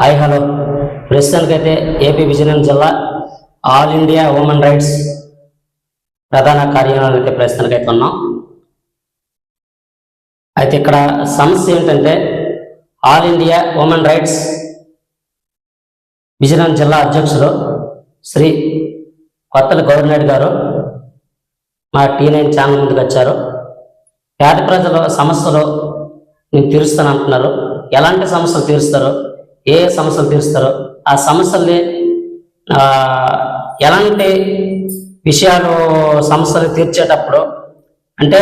Hi hello ప్రస్తుతానికైతే AP Vizianagaram జిల్లా all India women rights ప్రధాన కార్యాలయం అయితే ప్రస్తుతానికైతే ఉన్నాం. అయితే ఇక్కడ సమస్య ఏంటంటే all India women rights Vizianagaram జిల్లా అధ్యక్షులు శ్రీ కొత్తల గౌరవనాయుడు గారు మా టీ నైన్ ఛానల్ ముందుకు వచ్చారు. పేద ప్రజల సమస్యలు నేను తీరుస్తాను అంటున్నారు. ఎలాంటి సమస్యలు తీరుస్తారు? ఏ సమస్యలు తీరుస్తారు ఆ సమస్యల్ని ఎలాంటి విషయాలు సమస్యలు తీర్చేటప్పుడు అంటే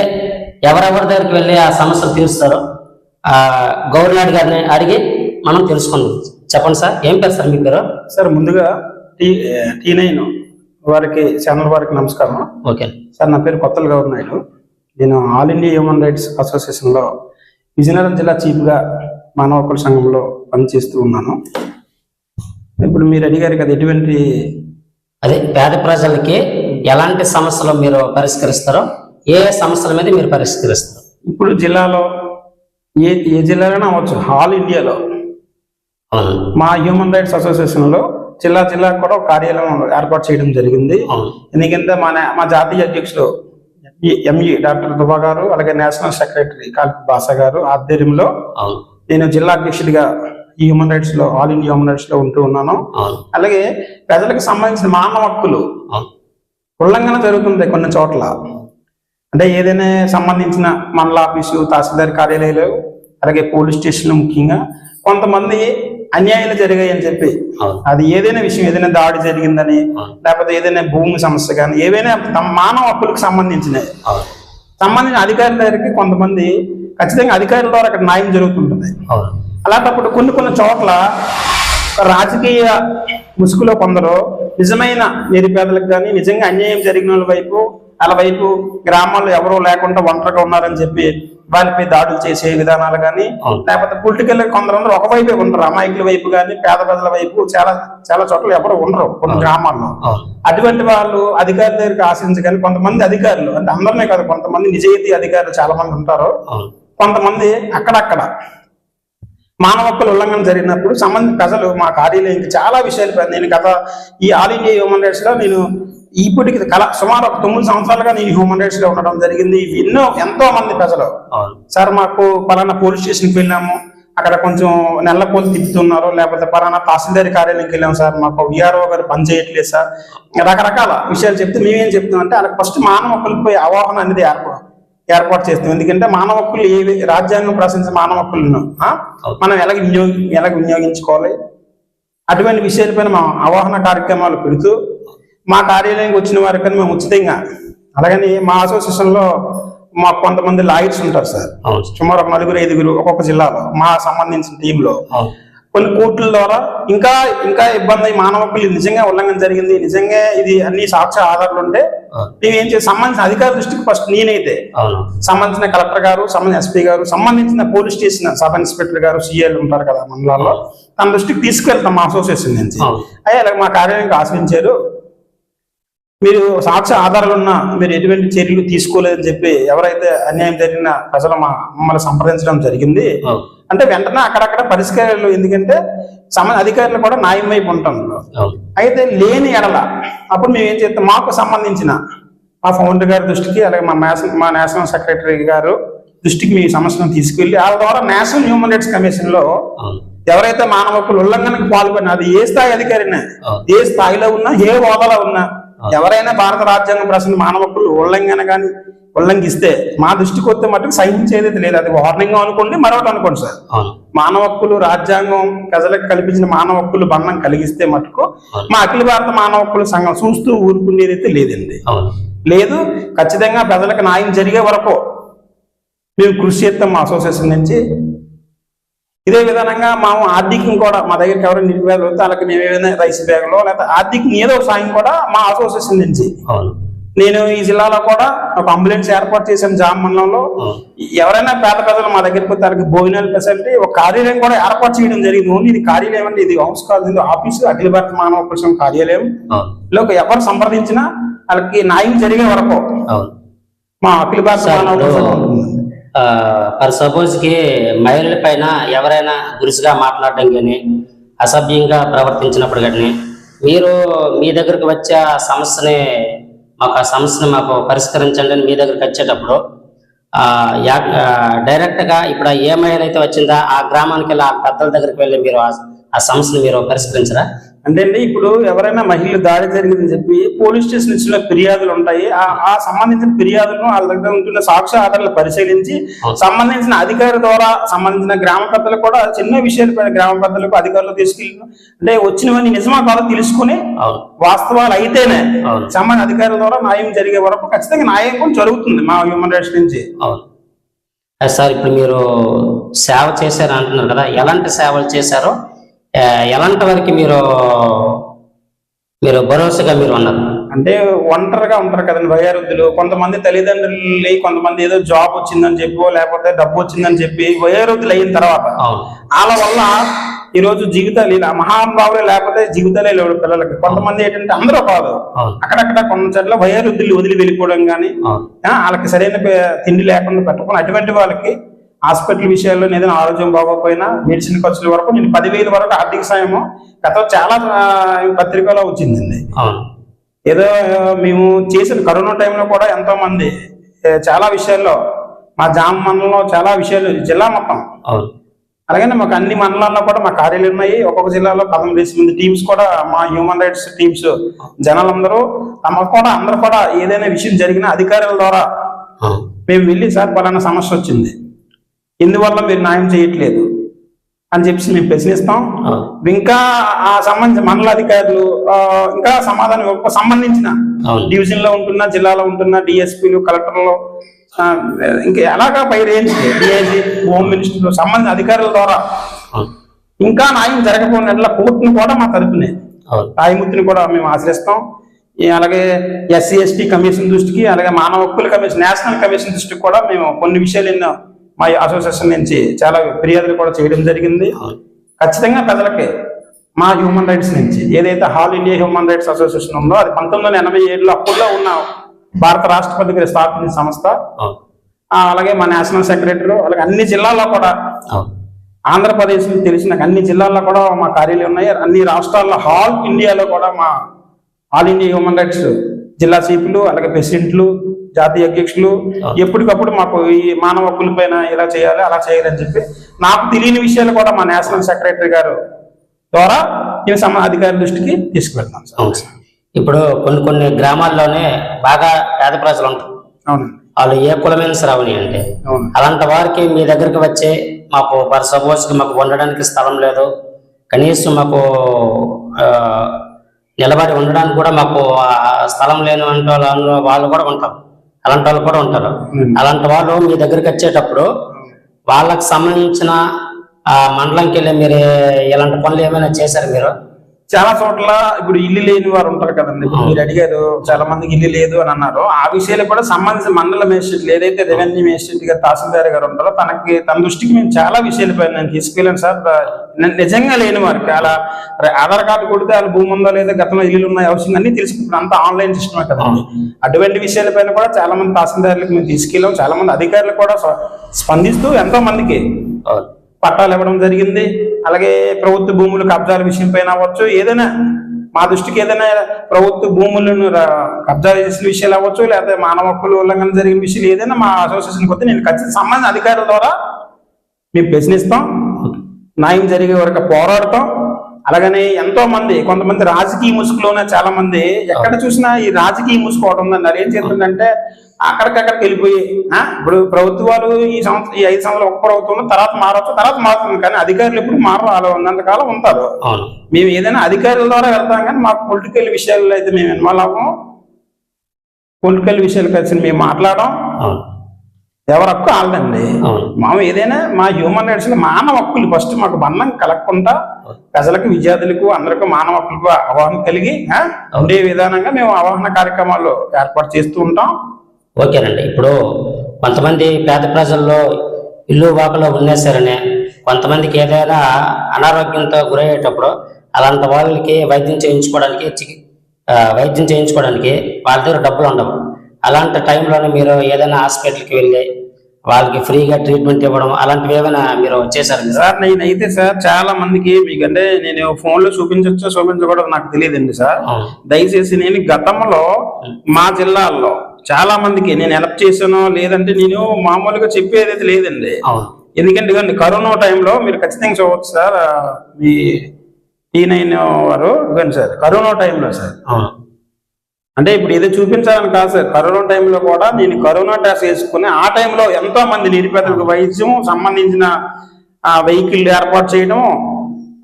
ఎవరెవరి దగ్గరికి వెళ్ళి ఆ సమస్యలు తీరుస్తారో ఆ గవర్నర్ గారిని అడిగి మనం తెలుసుకుందాం. చెప్పండి సార్ ఏం పేరు సార్ మీ పేరు? సార్ ముందుగా టీ టీ నైన్ వారికి ఛానల్ వారికి నమస్కారం ఓకే. సార్ నా పేరు కొత్తల నాయుడు. నేను ఆల్ ఇండియా హ్యూమన్ రైట్స్ అసోసియేషన్లో విజయనగరం జిల్లా చీఫ్గా మానవ హక్కుల సంఘంలో పనిచేస్తూ ఉన్నాను. ఇప్పుడు మీరు అడిగారు కదా ఎటువంటి అదే పేద ప్రజలకి ఎలాంటి సమస్యలు మీరు పరిష్కరిస్తారో ఏ ఏ సమస్యల మీద మీరు పరిష్కరిస్తారు? ఇప్పుడు జిల్లాలో ఏ ఏ జిల్లాలోనే అవ్వచ్చు ఆల్ ఇండియాలో. అవును. మా హ్యూమన్ రైట్స్ అసోసియేషన్లో జిల్లా జిల్లా కూడా ఒక కార్యాలయం ఏర్పాటు చేయడం జరిగింది. ఎందుకంటే మన మా జాతీయ అధ్యక్షులు ఎంఈ డాక్టర్ దుబా గారు అలాగే నేషనల్ సెక్రటరీ కాల్పి బాసా గారు ఆధ్వర్యంలో అవును. నేను జిల్లా అధ్యక్షుడిగా ఈ హ్యూమన్ రైట్స్లో ఆల్ ఇండియా హ్యూమన్ రైట్స్లో ఉంటూ ఉన్నాను. అలాగే ప్రజలకు సంబంధించిన మానవ హక్కులు ఉల్లంఘన జరుగుతుంది కొన్ని చోట్ల. అంటే ఏదైనా సంబంధించిన మండల ఆఫీసు తహసీల్దార్ కార్యాలయాలు అలాగే పోలీస్ స్టేషన్లు ముఖ్యంగా కొంతమంది అన్యాయాలు జరిగాయని చెప్పి. అవును. అది ఏదైనా విషయం ఏదైనా దాడి జరిగిందని. లేకపోతే ఏదైనా భూమి సమస్య కానీ ఏవైనా మానవ హక్కులకు సంబంధించినవి. సంబంధించిన అధికారుల దగ్గరికి కొంతమంది ఖచ్చితంగా అధికారుల ద్వారా అక్కడ న్యాయం జరుగుతుంటుంది. అలాంటప్పుడు కొన్ని కొన్ని చోట్ల రాజకీయ ముసుగులో కొందరు నిజమైన నిరుపేదలకు కానీ నిజంగా అన్యాయం జరిగిన వాళ్ళ వైపు వాళ్ళ వైపు గ్రామాల్లో ఎవరూ లేకుండా ఒంటరిగా ఉన్నారని చెప్పి వాళ్ళపై దాడులు చేసే విధానాలు కానీ. లేకపోతే పొలిటికల్ కొందరు ఒక వైపే ఉండరు. అమాయకుల వైపు కానీ పేద ప్రజల వైపు చాలా చాలా చోట్ల ఎవరు ఉండరు కొన్ని గ్రామాల్లో. అటువంటి వాళ్ళు అధికారుల దగ్గరికి ఆశించగానే కొంతమంది అధికారులు అంటే అందరినే కాదు కొంతమంది నిజాయితీ అధికారులు చాలా మంది ఉంటారు కొంతమంది అక్కడక్కడ మానవ హక్కుల ఉల్లంఘన జరిగినప్పుడు సంబంధిత ప్రజలు మా కార్యాలయంకి చాలా విషయాలు నేను గత ఈ ఆల్ ఇండియా హ్యూమన్ రైట్స్లో నేను ఇప్పటికి కల సుమారు ఒక తొమ్మిది సంవత్సరాలుగా నేను హ్యూమన్ రైట్స్లో ఉండడం జరిగింది. ఎన్నో ఎంతో మంది ప్రజలు. సార్ మాకు పలానా పోలీస్ స్టేషన్కి వెళ్ళాము. అక్కడ కొంచెం నెల పోలు తిప్పుతున్నారు. లేకపోతే పలానా తహసీల్దారి కార్యాలయంకి వెళ్ళాం సార్. మాకు విఆర్ఓ గారు పని చేయట్లేదు సార్. రకరకాల విషయాలు చెప్తే మేమేం చెప్తాం అంటే వాళ్ళకి ఫస్ట్ మానవ హక్కులపై అవగాహన అనేది ఏర్పాటు ఏర్పాటు చేస్తాం. ఎందుకంటే మానవ హక్కులు ఏవి రాజ్యాంగం ప్రశ్నించే మానవ హక్కులను? మనం ఎలా వినియోగి ఎలా వినియోగించుకోవాలి? అటువంటి విషయాలపైన మా అవగాహన కార్యక్రమాలు పెడుతూ మా కార్యాలయానికి వచ్చిన వారికని మేము ఉచితంగా అలాగని మా అసోసియేషన్లో మాకు కొంతమంది లాయర్స్ ఉంటారు సార్. సుమారు ఒక నలుగురు ఐదుగురు ఒక్కొక్క జిల్లాలో మా సంబంధించిన టీంలో. కొన్ని కోర్టుల ద్వారా ఇంకా ఇంకా ఇబ్బంది మానవ హక్కులు నిజంగా ఉల్లంఘన జరిగింది. నిజంగా ఇది అన్ని సాక్ష్య ఆధారాలు ఉంటే ఏం చేసి సంబంధించిన అధికార దృష్టికి ఫస్ట్ నేనైతే సంబంధించిన కలెక్టర్ గారు సంబంధించిన ఎస్పీ గారు సంబంధించిన పోలీస్ స్టేషన్ సబ్ ఇన్స్పెక్టర్ గారు సీఏలు ఉంటారు కదా మండలాల్లో తన దృష్టికి తీసుకెళ్తాం మా అసోసియేషన్ నుంచి. అయ్యా మా కార్యాలయానికి ఆశ్రయించారు. మీరు సాక్ష్య ఆధారాలు ఉన్నా మీరు ఎటువంటి చర్యలు తీసుకోలేదని చెప్పి ఎవరైతే అన్యాయం జరిగిన ప్రజలు మా మమ్మల్ని సంప్రదించడం జరిగింది. అంటే వెంటనే అక్కడక్కడ పరిష్కారాలు ఎందుకంటే సమ అధికారులు కూడా న్యాయం వైపు అవును అయితే లేని ఎడల అప్పుడు మేము ఏం చేస్తాం? మాకు సంబంధించిన మా ఫౌండర్ గారి దృష్టికి అలాగే మా నేషనల్ మా నేషనల్ సెక్రటరీ గారు దృష్టికి మీ సమస్యను తీసుకెళ్ళి వాళ్ళ ద్వారా నేషనల్ హ్యూమన్ రైట్స్ కమిషన్లో ఎవరైతే మానవ హక్కుల ఉల్లంఘనకు పాల్పడిన అది ఏ స్థాయి అధికారినా. ఏ స్థాయిలో ఉన్నా ఏ హోదాలో ఉన్నా ఎవరైనా భారత రాజ్యాంగం ప్రశ్న మానవ హక్కులు ఉల్లంఘన కానీ ఉల్లంఘిస్తే మా దృష్టికి వస్తే మటుకు సహించేది లేదు అది వార్నింగ్ అనుకోండి మరొకటి అనుకోండి సార్. మానవ హక్కులు రాజ్యాంగం ప్రజలకు కల్పించిన మానవ హక్కులు బంధం కలిగిస్తే మటుకు మా అఖిల భారత మానవ హక్కుల సంఘం చూస్తూ ఊరుకునేది అయితే లేదండి. లేదు ఖచ్చితంగా ప్రజలకు న్యాయం జరిగే వరకు మేము కృషి చేస్తాం మా అసోసియేషన్ నుంచి. ఇదే విధానంగా మా ఆర్థికం కూడా మా దగ్గరికి ఎవరైనా నిరుపేదలు వస్తే వాళ్ళకి మేము ఏదైనా రైస్ బ్యాగ్లో లేకపోతే ఆర్థికం ఏదో సాయం కూడా మా అసోసియేషన్ నుంచి. నేను ఈ జిల్లాలో కూడా ఒక అంబులెన్స్ ఏర్పాటు చేశాను జామ్ మండలంలో. ఎవరైనా పేద ప్రజలు మా దగ్గరికి వస్తే వాళ్ళకి భోజనాల ఫెసిలిటీ ఒక కార్యాలయం కూడా ఏర్పాటు చేయడం జరిగింది. ఓన్లీ ఇది కార్యాలయం అంటే ఇది హౌస్ కాదు ఇది ఆఫీసు అఖిల భారత మానవ సంఘం కార్యాలయం లో ఎవరు సంప్రదించినా వాళ్ళకి న్యాయం జరిగే వరకు మా అఖిల భారత మానవ ఫర్ సపోజ్కి మహిళల పైన ఎవరైనా గురుసుగా మాట్లాడడం కానీ అసభ్యంగా ప్రవర్తించినప్పుడు కానీ మీరు మీ దగ్గరకు వచ్చే ఆ సమస్యని మాకు ఆ సమస్యని మాకు పరిష్కరించండి అని మీ దగ్గరికి వచ్చేటప్పుడు డైరెక్ట్గా డైరెక్ట్గా ఇప్పుడు ఏ మహిళ అయితే వచ్చిందా ఆ గ్రామానికి వెళ్ళి ఆ పెద్దల దగ్గరికి వెళ్ళి మీరు ఆ సమస్యను మీరు పరిష్కరించరా? అంటే అండి ఇప్పుడు ఎవరైనా మహిళలు దాడి జరిగిందని చెప్పి పోలీస్ స్టేషన్ ఇచ్చిన ఫిర్యాదులు ఉంటాయి. ఆ సంబంధించిన ఫిర్యాదులను వాళ్ళ దగ్గర ఉంటున్న సాక్ష్య ఆధారాలు పరిశీలించి. సంబంధించిన అధికారి ద్వారా సంబంధించిన గ్రామ పెద్దలు కూడా చిన్న విషయాలపైన గ్రామ పెద్దలకు అధికారులు తీసుకెళ్ళి అంటే వచ్చినవన్నీ నిజమా కాదో తెలుసుకుని వాస్తవాలు అయితేనే. సంబంధిత అధికారుల ద్వారా న్యాయం జరిగే వరకు ఖచ్చితంగా న్యాయం జరుగుతుంది మా హ్యూమన్ రైట్స్ నుంచి. సార్ ఇప్పుడు మీరు సేవ చేశారు అంటున్నారు కదా. ఎలాంటి సేవలు చేశారో ఎలాంటి వరకు మీరు మీరు భరోసాగా మీరు ఉన్నారు? అంటే ఒంటరిగా ఉంటారు కదండి వయోవృద్ధులు. కొంతమంది తల్లిదండ్రులు కొంతమంది ఏదో జాబ్ వచ్చిందని చెప్పో లేకపోతే డబ్బు వచ్చిందని చెప్పి వయోవృద్ధులు అయిన తర్వాత వాళ్ళ వల్ల ఈ రోజు జీవితాలు ఇలా మహానుభావులే లేకపోతే జీవితాలే లేవు పిల్లలకి. కొంతమంది ఏంటంటే అందరూ కాదు. అక్కడక్కడ కొన్ని చోట్ల వయోవృద్ధులు వదిలి వెళ్ళిపోవడం కానీ వాళ్ళకి సరైన తిండి లేకుండా పెట్టుకుని అటువంటి వాళ్ళకి హాస్పిటల్ విషయాల్లో ఏదైనా ఆరోగ్యం బాగోకపోయినా మెడిసిన్ ఖర్చుల వరకు నేను పదివేల వరకు ఆర్థిక సాయము గత చాలా పత్రికలో వచ్చిందండి. ఏదో మేము చేసిన కరోనా టైంలో కూడా ఎంతో మంది చాలా విషయాల్లో మా జామ మండలంలో చాలా విషయాలు జిల్లా మొత్తం. అలాగనే మాకు అన్ని మండలాల్లో కూడా మా కార్యాలయాలు ఉన్నాయి. ఒక్కొక్క జిల్లాలో పదమూడు మంది టీమ్స్ కూడా మా హ్యూమన్ రైట్స్ టీమ్స్ జనాలందరూ తమ కూడా అందరూ కూడా ఏదైనా విషయం జరిగినా అధికారుల ద్వారా మేము వెళ్ళి సార్ పలానా సమస్య వచ్చింది. ఇందువల్ల మీరు న్యాయం చేయట్లేదు? అని చెప్పి మేము ప్రశ్నిస్తాం. ఇంకా ఆ సంబంధించిన మండల అధికారులు ఇంకా సమాధానం సంబంధించిన డివిజన్లో ఉంటున్న జిల్లాలో ఉంటున్న డిఎస్పీలు కలెక్టర్లు ఇంకా ఎలాగా పై రేంజ్ డిఐజీ హోమ్ మినిస్టర్ సంబంధించిన అధికారుల ద్వారా ఇంకా న్యాయం జరగకపోయిన కోర్టును కూడా మా తరపునే న్యాయమూర్తిని కూడా మేము ఆశ్రయిస్తాం. అలాగే ఎస్సీ ఎస్టీ కమిషన్ దృష్టికి అలాగే మానవ హక్కుల కమిషన్ నేషనల్ కమిషన్ దృష్టికి కూడా మేము కొన్ని విషయాలు ఎన్నో మా అసోసియేషన్ నుంచి చాలా ఫిర్యాదులు కూడా చేయడం జరిగింది. ఖచ్చితంగా ప్రజలకి మా హ్యూమన్ రైట్స్ నుంచి ఏదైతే all India human rights association ఉందో అది పంతొమ్మిది వందల ఎనభై ఏడులో అప్పుడులో ఉన్న భారత రాష్ట్రపతి గారి స్థాపించిన సంస్థ. అలాగే మా నేషనల్ సెక్రటరీ అలాగే అన్ని జిల్లాల్లో కూడా ఆంధ్రప్రదేశ్ తెలిసిన అన్ని జిల్లాల్లో కూడా మా కార్యాలయం ఉన్నాయి. అన్ని రాష్ట్రాల్లో హాల్ ఇండియాలో కూడా మా ఆల్ ఇండియా హ్యూమన్ రైట్స్ జిల్లా చీఫ్లు అలాగే ప్రెసిడెంట్లు జాతీయ అధ్యక్షులు ఎప్పటికప్పుడు మాకు ఈ మానవ హక్కుల పైన ఇలా చేయాలి అలా చేయాలి అని చెప్పి. నాకు తెలియని విషయాలు కూడా మా నేషనల్ సెక్రటరీ గారు ద్వారా నేను సమ అధికారి దృష్టికి తీసుకువెళ్తాం ఇప్పుడు కొన్ని కొన్ని గ్రామాల్లోనే బాగా పేద ప్రజలు ఉంటారు. వాళ్ళు ఏ కులమైన అవనియండి. అవును. అలాంటి వారికి మీ దగ్గరికి వచ్చే మాకు ఫర్ సపోజ్ మాకు ఉండడానికి స్థలం లేదు కనీసం మాకు నిలబడి ఉండడానికి కూడా మాకు స్థలం లేని వాళ్ళు వాళ్ళు కూడా ఉంటారు. అలాంటి వాళ్ళు కూడా ఉంటారు. అలాంటి వాళ్ళు మీ దగ్గరికి వచ్చేటప్పుడు వాళ్ళకి సంబంధించిన మండలంకి వెళ్ళి మీరు ఇలాంటి పనులు ఏమైనా చేశారు మీరు? చాలా చోట్ల ఇప్పుడు ఇల్లు లేని వారు ఉంటారు కదండి. మీరు అడిగారు చాలా మందికి ఇల్లు లేదు అని అన్నారు. ఆ విషయాలు కూడా సంబంధించిన మండల మేజిస్ట్రేట్లు ఏదైతే రెవెన్యూ మేజిస్ట్రేట్ గారు తహసీల్దార్ గారు ఉంటారో తనకి తన దృష్టికి మేము చాలా విషయాల పైన నేను తీసుకెళ్ళాను సార్. నిజంగా లేని వారికి అలా ర- ఆధార్ కార్డు కొడితే వాళ్ళ భూమి ఉందో లేదా గతంలో ఇల్లు ఉన్నాయి అవసరం అన్ని తెలుసుకుంటారు అంతా ఆన్లైన్ సిస్టమే కదండి అటువంటి విషయాల పైన కూడా చాలా మంది తహసీల్దారులకు మేము తీసుకెళ్ళాం. చాలా మంది అధికారులు కూడా స్పందిస్తూ ఎంతో మందికి. పట్టాలు ఇవ్వడం జరిగింది. అలాగే ప్రభుత్వ భూములు కబ్జాల విషయం పైన అవ్వచ్చు. ఏదైనా మా దృష్టికి ఏదైనా ప్రభుత్వ భూములను కబ్జా చేసిన విషయాలు అవ్వచ్చు లేకపోతే మానవ హక్కులు ఉల్లంఘన జరిగిన విషయాలు ఏదైనా మా అసోసియేషన్ కొద్ది నేను ఖచ్చితంగా సంబంధించిన అధికారుల ద్వారా మేము ప్రశ్నిస్తాం. న్యాయం జరిగే వరకు పోరాడతాం. అలాగనే ఎంతో మంది కొంతమంది రాజకీయ ముసుగులోనే చాలా మంది ఎక్కడ చూసినా ఈ రాజకీయ ముసుగు ఒకటి ఉందన్నారు. ఏం చేస్తుందంటే అక్కడికక్కడికి వెళ్ళిపోయి ఇప్పుడు ప్రభుత్వాలు ఈ సంవత్సరం ఈ ఐదు సంవత్సరాలు ఒక ప్రభుత్వం తర్వాత మారవచ్చు తర్వాత మారుతుంది. కానీ అధికారులు ఎప్పుడు మారరు అలా ఉన్నంతకాలం ఉంటారు. మేము ఏదైనా అధికారుల ద్వారా వెళ్తాం కానీ మాకు పొలిటికల్ విషయాల్లో అయితే మేము ఇన్వాల్వ్ అవ్వం పొలిటికల్ విషయాలు కలిసి మేము మాట్లాడడం ఎవరి హక్కు వాళ్ళదండి. అవును. మనం ఏదైనా మా హ్యూమన్ రైట్స్ మానవ హక్కులు ఫస్ట్ మాకు బంధం కలగకుండా ప్రజలకు విద్యార్థులకు అందరికీ మానవ హక్కులకు అవగాహన కలిగి ఉండే విధానంగా మేము అవగాహన కార్యక్రమాలు ఏర్పాటు చేస్తూ ఉంటాం. ఓకేనండి. ఇప్పుడు కొంతమంది పేద ప్రజల్లో ఇల్లు వాకలో ఉన్నేసారని కొంతమందికి ఏదైనా అనారోగ్యంతో గురయ్యేటప్పుడు అలాంటి వాళ్ళకి వైద్యం చేయించుకోవడానికి వైద్యం చేయించుకోవడానికి వాళ్ళ దగ్గర డబ్బులు ఉండవు. అలాంటి టైంలోనే మీరు ఏదైనా హాస్పిటల్కి వెళ్ళి వాళ్ళకి ఫ్రీగా ట్రీట్మెంట్ ఇవ్వడం అలాంటివి ఏమైనా మీరు చేశారు సార్ నేనైతే సార్ చాలా మందికి మీకంటే నేను ఫోన్లో చూపించచ్చో చూపించకూడదు నాకు తెలియదండి సార్. దయచేసి నేను గతంలో మా జిల్లాల్లో చాలా మందికి నేను హెల్ప్ చేశానో లేదంటే నేను మామూలుగా చెప్పేది అయితే లేదండి. ఎందుకంటే ఇదిగోండి కరోనా టైంలో మీరు ఖచ్చితంగా చూడవచ్చు సార్ మీ టీ నైన్ వారు ఇవ్వండి సార్ కరోనా టైంలో సార్. అంటే ఇప్పుడు ఏదో చూపించాలని కాదు సార్ కరోనా టైంలో కూడా నేను కరోనా టెస్ట్ వేసుకుని ఆ టైంలో ఎంతో మంది నిరుపేదలకు వైద్యం సంబంధించిన వెహికల్ ఏర్పాటు చేయడం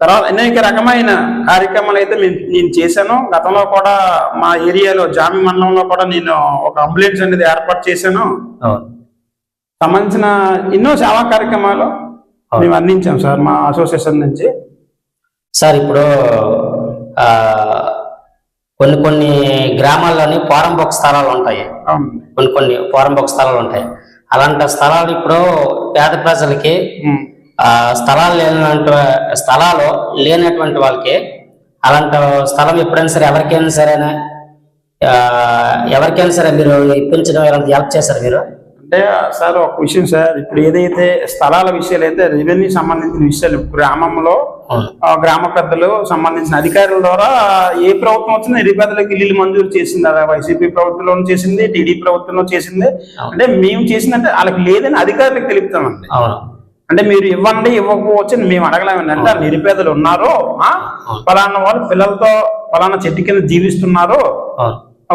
తర్వాత అనేక రకమైన కార్యక్రమాలు అయితే నేను చేశాను. గతంలో కూడా మా ఏరియాలో జామి మండలంలో కూడా నేను ఒక అంబులెన్స్ అనేది ఏర్పాటు చేశాను. సంబంధించిన ఎన్నో సేవా కార్యక్రమాలు మేము అందించాం సార్ మా అసోసియేషన్ నుంచి. సార్ ఇప్పుడు కొన్ని కొన్ని గ్రామాల్లోని పోరంబొక స్థలాలు ఉంటాయి. కొన్ని కొన్ని పోరంబొక స్థలాలు ఉంటాయి. అలాంటి స్థలాలు ఇప్పుడు పేద ప్రజలకి స్థలాలు లేనటువంటి స్థలాలు లేనటువంటి వాళ్ళకి అలాంటి స్థలం ఎప్పుడైనా సరే ఎవరికైనా సరేనా ఎవరికైనా సరే మీరు ఇప్పించడం ఇలాంటి హెల్ప్ చేశారు మీరు? అంటే సార్ ఒక విషయం సార్. ఇప్పుడు ఏదైతే స్థలాల విషయాలు అయితే రెవెన్యూ సంబంధించిన విషయాలు గ్రామంలో గ్రామ పెద్దలు సంబంధించిన అధికారుల ద్వారా ఏ ప్రభుత్వం వచ్చినా నిరుపేదలకు ఇల్లు మంజూరు చేసింది. అలా వైసీపీ ప్రభుత్వంలో చేసింది టీడీ ప్రభుత్వంలో చేసింది. అంటే మేము చేసిందంటే వాళ్ళకి లేదని అధికారులకు తెలుపుతామండి. అవును. అంటే మీరు ఇవ్వండి ఇవ్వకపోవచ్చు మేము అడగలేమండి అంటే నిరుపేదలు ఉన్నారు ఆ, ఫలానా వాళ్ళు పిల్లలతో ఫలానా చెట్టు కింద జీవిస్తున్నారు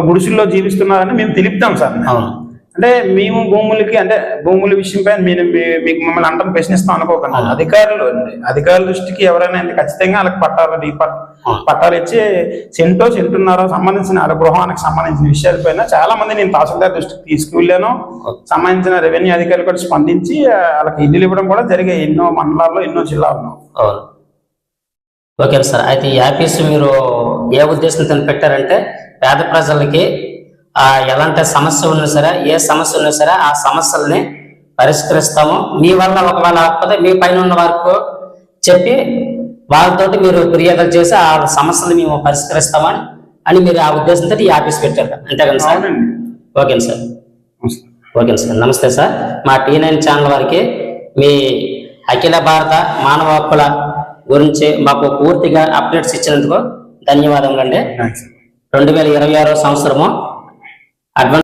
గుడిసెల్లో జీవిస్తున్నారని మేము తెలుపుతాం సార్. అంటే మేము భూములకి అంటే భూముల విషయంపై మీరు మీ- మీకు మమ్మల్ని అంతం ప్రశ్నిస్తాం అనుకోకండి. అధికారులు అధికారుల దృష్టికి ఎవరైనా ఖచ్చితంగా వాళ్ళకి పట్టాలు పట్టాలు ఇచ్చి సెంటో సెంటున్నారో సంబంధించిన గృహానికి సంబంధించిన విషయాలపైన చాలా మంది నేను తహసీల్దార్ దృష్టికి తీసుకువెళ్ళాను. సంబంధించిన రెవెన్యూ అధికారులు కూడా స్పందించి వాళ్ళకి ఇల్లు ఇవ్వడం కూడా జరిగాయి. ఎన్నో మండలాల్లో ఎన్నో జిల్లాల్లో. Okay sir. అయితే ఈ ఆఫీస్ మీరు ఏ ఉద్దేశంతో పెట్టారంటే పేద ప్రజలకి ఆ ఎలాంటి సమస్య ఉన్నా సరే ఏ సమస్య ఉన్నా సరే ఆ సమస్యల్ని పరిష్కరిస్తాము. మీ వల్ల ఒకవేళ కాకపోతే మీ పైన ఉన్న వరకు చెప్పి వాళ్ళతోటి మీరు ఫిర్యాదులు చేసి ఆ సమస్యలు మేము పరిష్కరిస్తామని అని మీరు ఆ ఉద్దేశంతో ఈ ఆఫీస్ పెట్టారు. అంతే కదా sir? Okay sir. Okay sir. నమస్తే సార్. మా టీ నైన్ ఛానల్ వారికి మీ అఖిల భారత మానవ హక్కుల గురించి మాకు పూర్తిగా అప్డేట్స్ ఇచ్చినందుకు ధన్యవాదములండి. థ్యాంక్స్ రెండు వేల ఇరవై ఆరో సంవత్సరము అడ్వాన్స్